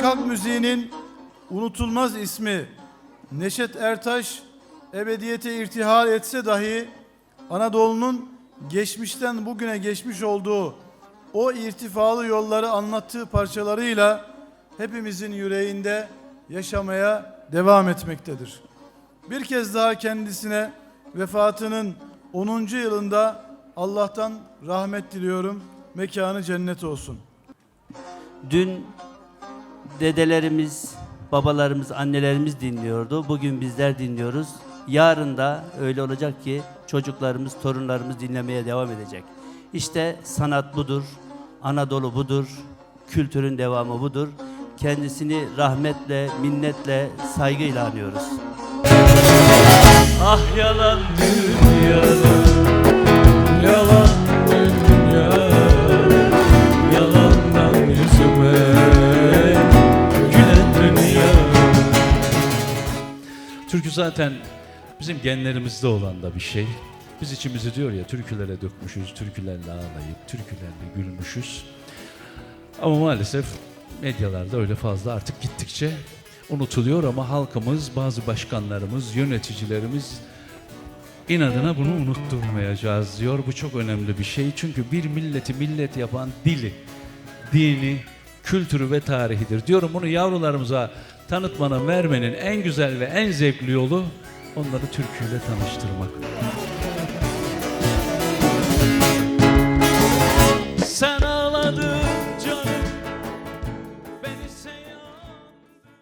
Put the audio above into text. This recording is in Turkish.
Türk müziğinin unutulmaz ismi Neşet Ertaş ebediyete irtihal etse dahi Anadolu'nun geçmişten bugüne geçmiş olduğu o irtifalı yolları anlattığı parçalarıyla hepimizin yüreğinde yaşamaya devam etmektedir. Bir kez daha kendisine vefatının 10. yılında Allah'tan rahmet diliyorum. Mekanı cennet olsun. Dün dedelerimiz, babalarımız, annelerimiz dinliyordu. Bugün bizler dinliyoruz. Yarın da öyle olacak ki çocuklarımız, torunlarımız dinlemeye devam edecek. İşte sanat budur, Anadolu budur, kültürün devamı budur. Kendisini rahmetle, minnetle, saygıyla anıyoruz. Ah yalan dünya Türkü zaten bizim genlerimizde olan da bir şey. Biz içimizi diyor ya türkülere dökmüşüz, türkülerle ağlayıp, türkülerle gülmüşüz. Ama maalesef medyalarda öyle fazla artık gittikçe unutuluyor ama halkımız, bazı başkanlarımız, yöneticilerimiz inadına bunu unutturmayacağız diyor. Bu çok önemli bir şey. Çünkü bir milleti millet yapan dili, dini, kültürü ve tarihidir. Diyorum bunu yavrularımıza tanıtmanın, vermenin en güzel ve en zevkli yolu onları türküyle tanıştırmak.